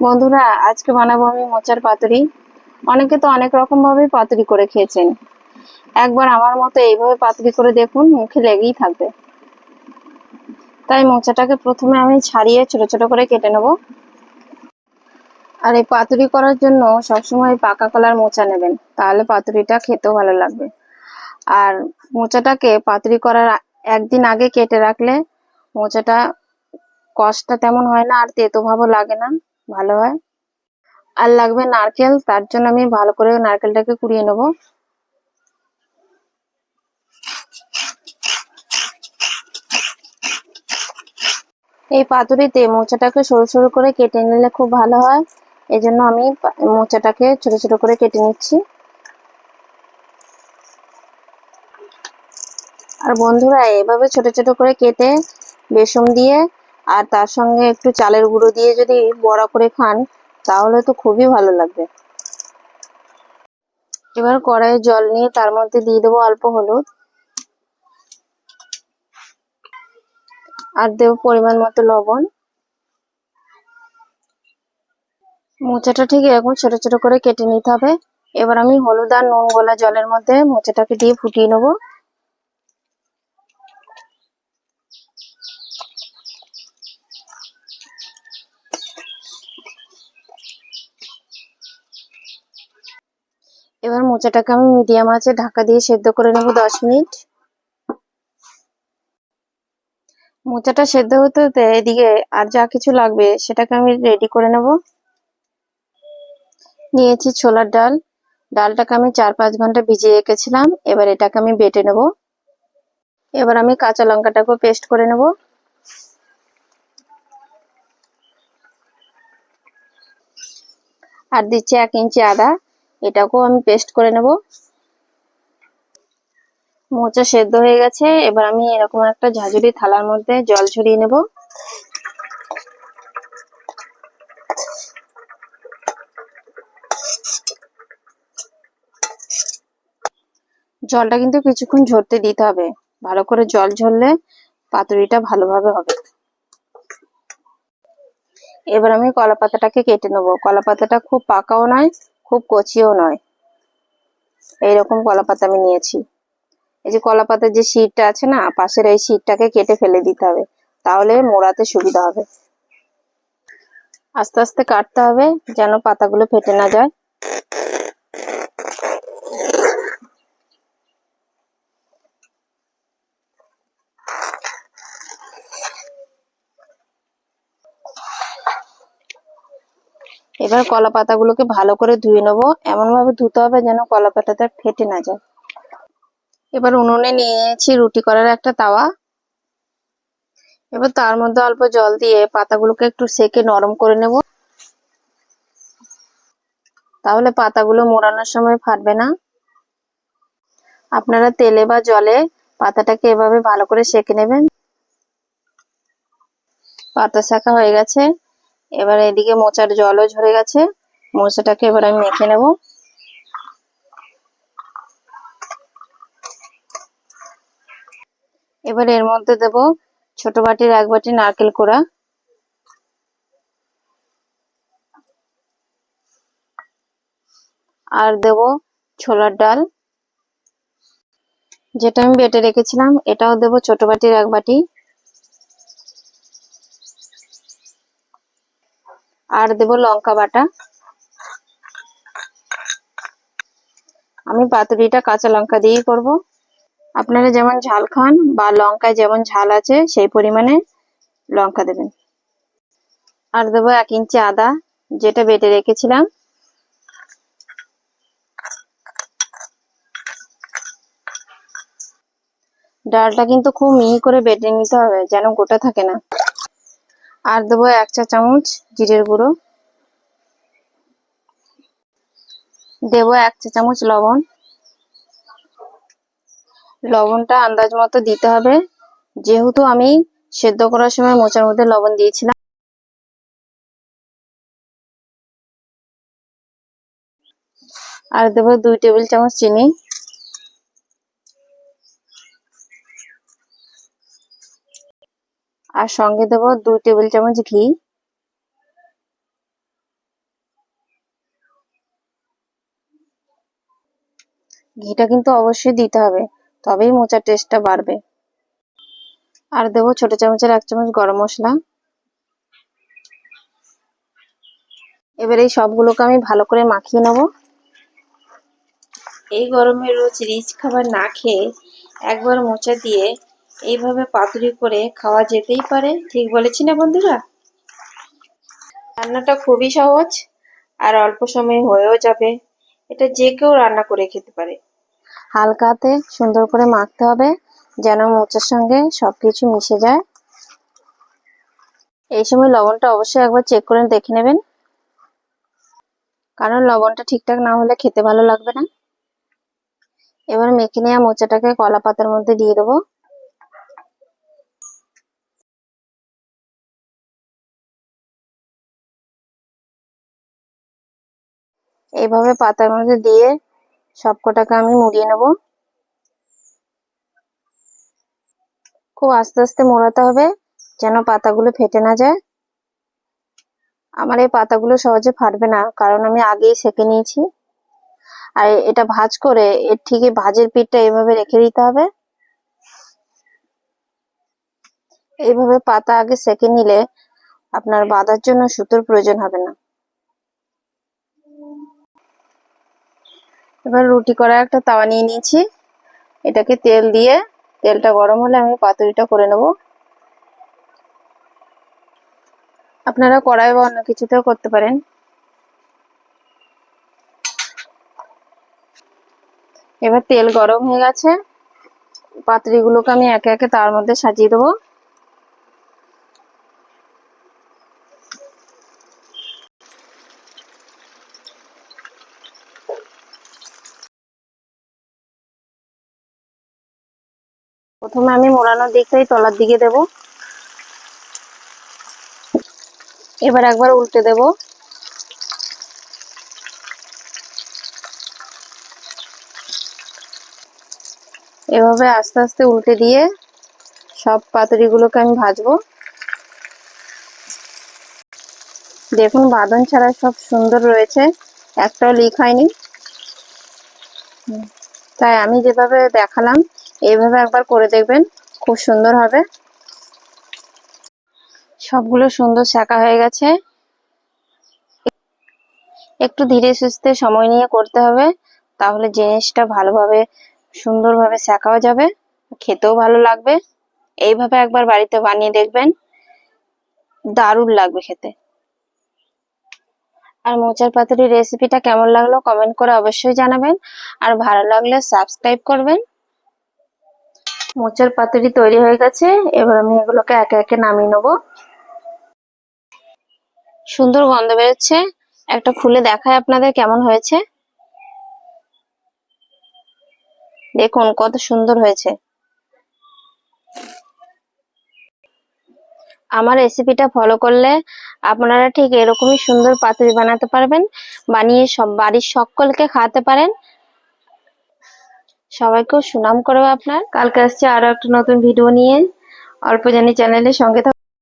বন্ধুরা, আজকে বানাবো আমি মোচার পাতুরি। অনেকে তো অনেক রকম ভাবে পাতুরি করে খেয়েছেন। একবার আমার মতো এইভাবে পাতুরি করে দেখুন, মুখে লেগেই থাকবে। তাই মোচাটাকে প্রথমে আমি ছাড়িয়ে ছোট ছোট করে কেটে নেব। আর এই পাতুরি করার জন্য সবসময় পাকা কলার মোচা নেবেন, তাহলে পাতুরিটা খেতেও ভালো লাগবে। আর মোচাটাকে পাতুরি করার একদিন আগে কেটে রাখলে মোচাটা কষটা তেমন হয় না, আর তেতো ভাবও লাগে না। ভালো হয়। আর লাগবে নারকেল, তার জন্য আমি ভালো করে নারকেলটাকে কুড়িয়ে নেব। এই পাতুরিতে মোচাটাকে সরু সরু করে কেটে নিলে খুব ভালো হয়। এই জন্য আমি মোচাটাকে ছোট ছোট করে কেটে নিচ্ছি। আর বন্ধুরা, এভাবে ছোট ছোট করে কেটে বেসন দিয়ে আর তার সঙ্গে একটু চালের গুঁড়ো দিয়ে যদি বড়া করে খান, তাহলে তো খুবই ভালো লাগবে। এবার কড়াইয়ে জল নিয়ে তার মধ্যে দিয়ে দেবো অল্প হলুদ। আর দেবো পরিমাণ মতো লবণ। মোচাটা ঠিক এরকম ছোট ছোট করে কেটে নিতে হবে। এবার আমি হলুদ আর নুন গোলা জলের মধ্যে মোচাটাকে দিয়ে ফুটিয়ে নেব। এবার মোচাটাকে আমি মিডিয়াম আছে ঢাকা দিয়ে সেদ্ধ করে নেব দশ মিনিট। মোচাটা সেদ্ধ হতে হতে এদিকে আর যা কিছু লাগবে সেটাকে আমি রেডি করে নেব। নিয়েছি ছোলার ডাল। ডালটাকে আমি চার পাঁচ ঘণ্টা ভিজিয়ে রেখেছিলাম, এবার এটাকে আমি বেটে নেব। এবার আমি কাঁচা লঙ্কাটাকেও পেস্ট করে নেব। আর দিচ্ছি এক ইঞ্চি আদা। এটাকেও আমি পেস্ট করে নেব। মোচা সেদ্ধ হয়ে গেছে, এবার আমি এরকম একটা ঝাঁঝুরি থালার মধ্যে জল ছড়িয়ে নেব। জলটা কিন্তু কিছুক্ষণ ঝরতে দিতে হবে। ভালো করে জল ঝরলে পাতুরিটা ভালোভাবে হবে। এবার আমি কলা পাতাটাকে কেটে নেব। কলা পাতাটা খুব পাকাও নয় খুব কচিও নয়। এইরকম কলা পাতা আমি নিয়েছি। এই যে কলা পাতার যে শীতটা আছে না, পাশের এই শীতটাকে কেটে ফেলে দিতে হবে। তাহলে মোড়াতে সুবিধা হবে। আস্তে আস্তে কাটতে হবে যেন পাতাগুলো ফেটে না যায়। এবার কলা পাতাগুলোকে ভালো করে ধুয়ে নেব। এমন ভাবে ধুতে হবে যেন কলা পাতাটা ফেটে না যায়। এবার উনুনে নিয়েছি রুটি করার একটা তাওয়া। এবার তার মধ্যে অল্প জল দিয়ে পাতাগুলোকে একটু সেকে নরম করে নেব। তাহলে পাতাগুলো মোড়ানোর সময় ফাটবে না। আপনারা তেলে বা জলে পাতাটাকে এভাবে ভালো করে সেকে নেবেন। পাতা শাখা হয়ে গেছে। এবার এদিকে মোচার জলও ঝরে গেছে। মোচাটাকে এবার আমি মেখে নেব। এবার এর মধ্যে দেব ছোট বাটির এক বাটি নারকেল কোড়া। আর দেব ছোলার ডাল। যেটা আমি বেটে রেখেছিলাম, এটাও দেব ছোট বাটির এক বাটি। আর দেব লঙ্কা বাটা। আমি পাতুরিটা কাঁচা লঙ্কা দিয়েই করব। আপনারা যেমন ঝাল খান বা লঙ্কায় যেমন ঝাল আছে, সেই পরিমাণে লঙ্কা দেবেন। আর দেবো এক ইঞ্চি আদা, যেটা বেটে রেখেছিলাম। ডালটা কিন্তু খুব মিহি করে বেটে নিতে হবে, যেন গোটা থাকে না। আর দেবো এক চা চামচ জিরের গুঁড়ো। দেবো এক চা চামচ লবণ। লবণটা আন্দাজ মতো দিতে হবে। যেহেতু আমি সেদ্ধ করার সময় মোচার মধ্যে লবণ দিয়েছিলাম। আর দেবো দুই টেবিল চামচ চিনি। আর সঙ্গে দেব দুই টেবিল চামচ ঘি। ঘিটা কিন্তু অবশ্যই দিতে হবে, তবেই মোচার টেস্টটা বাড়বে। আর দেবো ছোট চামচের এক চামচ গরম মশলা। এবার এই সবগুলোকে আমি ভালো করে মাখিয়ে নেব। এই গরমে রোজ রিচ খাবার না খেয়ে একবার মোচা দিয়ে এইভাবে পাতুরি করে খাওয়া যেতেই পারে, ঠিক বলেছি না বন্ধুরা? রান্নাটা খুবই সহজ আর অল্প সময়ে হয়েও যাবে। এটা যে কেউ রান্না করে খেতে পারে। হালকাতে সুন্দর করে মাখতে হবে, যেন মোচার সঙ্গে সব কিছু মিশে যায়। এই সময় লবণটা অবশ্যই একবার চেক করে দেখে নেবেন। কারণ লবণটা ঠিকঠাক না হলে খেতে ভালো লাগবে না। এবার মেখে নেওয়া মোচাটাকে কলা পাতার মধ্যে দিয়ে দেবো। এইভাবে পাতার মধ্যে দিয়ে সবকটাকে আমি মুড়িয়ে নেব। খুব আস্তে আস্তে মোড়াতে হবে যেন পাতাগুলো ফেটে না যায়। আমার এই পাতাগুলো সহজে ফাটবে না, কারণ আমি আগেই সেকে নিয়েছি। আর এটা ভাজ করে এর ঠিকই ভাজের পিঠটা এইভাবে রেখে দিতে হবে। এইভাবে পাতা আগে সেকে নিলে আপনার বাঁধার জন্য সুতোর প্রয়োজন হবে না। এবার রুটি করা একটা তাওয়া নিয়ে নিয়েছি। এটাকে তেল দিয়ে, তেলটা গরম হলে আমি পাতুরিটা করে নেব। আপনারা কড়াই বা অন্য কিছুতেও করতে পারেন। এবার তেল গরম হয়ে গেছে। পাতুরিগুলোকে আমি একে একে তার মধ্যে সাজিয়ে দেবো। প্রথমে আমি মোড়ানোর দিকটাই তলার দিকে দেব। এবার একবার উল্টে দেব। এভাবে আস্তে আস্তে উল্টে দিয়ে সব পাতুরিগুলোকে আমি ভাজবো। দেখুন, বাঁধন ছাড়া সব সুন্দর রয়েছে। একটাও লিক হয়নি। তাই আমি যেভাবে দেখালাম এইভাবে একবার করে দেখবেন, খুব সুন্দর হবে। সবগুলো সুন্দর শাঁকা হয়ে গেছে। একটু ধীরে সুস্থে সময় নিয়ে করতে হবে, তাহলে জিনিসটা ভালোভাবে, সুন্দরভাবে শেখাও যাবে, খেতেও ভালো লাগবে। এইভাবে একবার বাড়িতে বানিয়ে দেখবেন, দারুণ লাগবে খেতে। আর মোচার পাতুরির রেসিপিটা কেমন লাগল কমেন্ট করে অবশ্যই জানাবেন। আর ভালো লাগলে সাবস্ক্রাইব করবেন। মোচার পাতুরি তৈরি হয়ে গেছে, এবার আমি এগুলোকে একে একে নামিয়ে নেব। সুন্দর গন্ধ বেরোচ্ছে। একটা খুলে দেখায় আপনাদের কেমন হয়েছে। দেখুন কত সুন্দর হয়েছে। আমার রেসিপিটা ফলো করলে আপনারা ঠিক এরকমই সুন্দর পাতুরি বানাতে পারবেন। বানিয়ে সব বাড়ির সকলকে খাওয়াতে পারেন। সবাইকেও সুনাম করবে আপনার। কালকে আসছে আরও একটা নতুন ভিডিও নিয়ে। অল্প জানি চ্যানেলের সঙ্গে